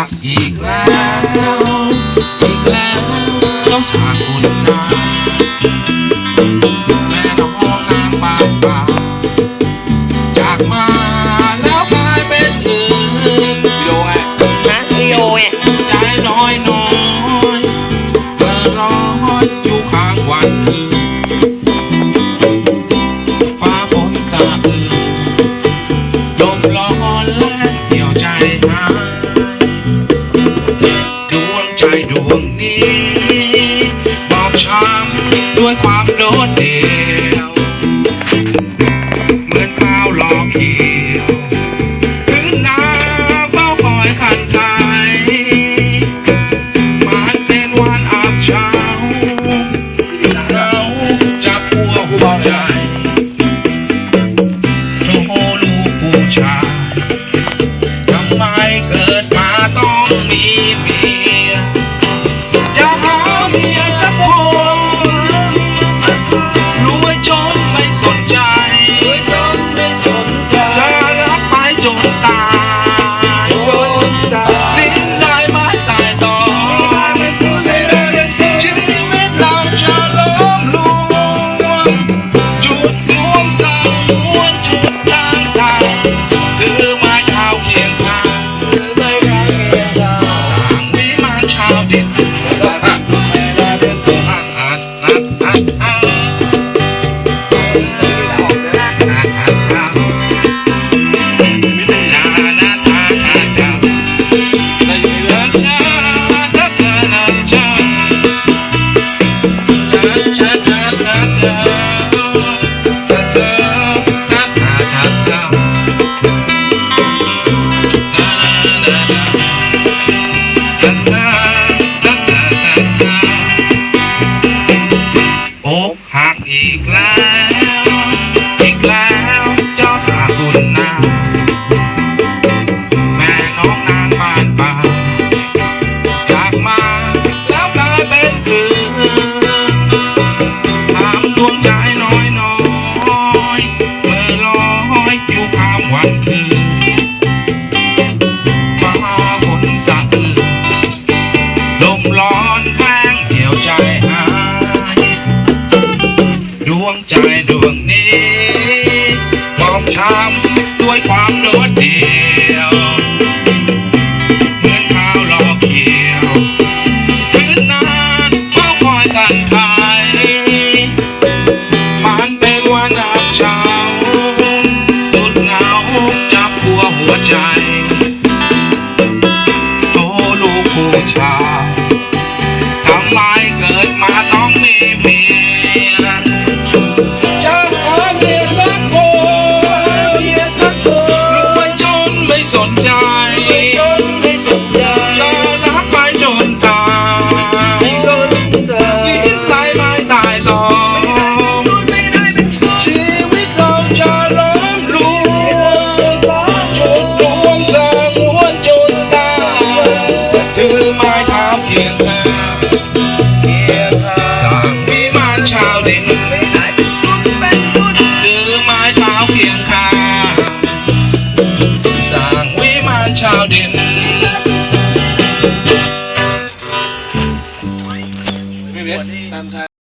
Iklan kau, iklan kau sanggup naik ด้วยความโดดเดี่ยวเหมือนข้าวหลอกเขียวพื้นนาเฝ้าคอยขันไกลมันเป็นวันอาบเช้าเราจะพัวหัวใจโทลูกผู้ชาย อกหักอีกแล้ว อีกแล้วเจ้าสาวคุณนาแม่น้องนางบ้านป่าจากมาแล้วกลายเป็นคืนถามดวงใจน้อยน้อยเมื่อลอยอยู่ข้ามวันคืน ใจหาย ดวงใจดวงนี้บอบช้ำด้วยความโดดเดี่ยวเหมือนข้าวลอกเขียวพื้นนาเฝ้าคอยกันทายมันเป็นวันอับเช้าสุดเหงาจับหัวหัวใจโตลูกผู้ชาย เกิดม วิม